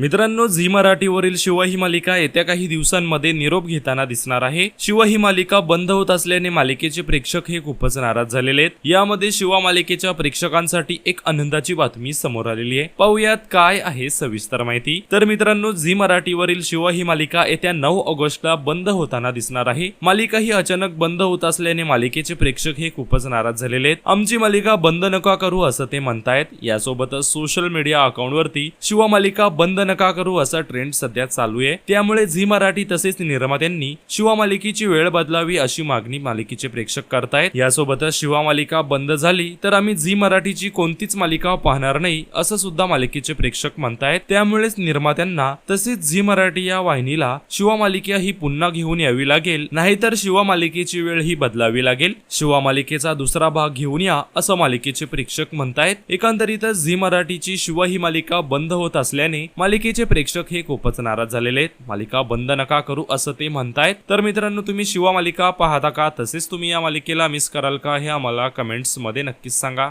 मित्रांनो झी मराठीवरील शिव ही मालिका येत्या काही दिवसांमध्ये निरोप घेताना दिसणार आहे. शिव ही मालिका बंद होत असल्याने मालिकेचे प्रेक्षक हे खूपच नाराज झालेले आहेत. यामध्ये शिवा मालिकेच्या प्रेक्षकांसाठी एक आनंदाची बातमी समोर आलेली आहे. पाहुयात काय आहे सविस्तर माहिती. तर मित्रांनो झी मराठीवरील शिव ही मालिका येत्या नऊ ऑगस्टला बंद होताना दिसणार आहे. मालिका ही अचानक बंद होत असल्याने मालिकेचे प्रेक्षक हे खूपच नाराज झालेले आहेत. आमची मालिका बंद नका करू असं ते म्हणतायत. यासोबतच सोशल मीडिया अकाउंटवरती शिवा मालिका बंद नका करू असा ट्रेंड सध्या चालू आहे. त्यामुळे झी मराठी तसेच निर्मात्यांनी शिवा मालिकेची वेळ बदलावी अशी मागणी मालिकेचे प्रेक्षक करतायत. यासोबतच शिवा मालिका बंद झाली तर आम्ही झी मराठीची कोणतीच मालिका पाहणार नाही असं सुद्धा मालिकेचे प्रेक्षक म्हणतायत. त्यामुळेच निर्मात्यांना तसेच झी मराठी या वाहिनीला शिवा मालिका ही पुन्हा घेऊन यावी लागेल नाहीतर शिवा मालिकेची वेळ ही बदलावी लागेल. शिवा मालिकेचा दुसरा भाग घेऊन या असं मालिकेचे प्रेक्षक म्हणतायत. एकंदरीतच झी मराठीची शिवा ही मालिका बंद होत असल्याने मालिकेचे प्रेक्षक हे खूपच नाराज झालेले आहेत. मालिका बंद नका करू असं ते म्हणतायत. तर मित्रांनो तुम्ही शिवा मालिका पाहता का? तसेच तुम्ही या मालिकेला मिस कराल का हे आम्हाला कमेंट्समध्ये नक्कीच सांगा.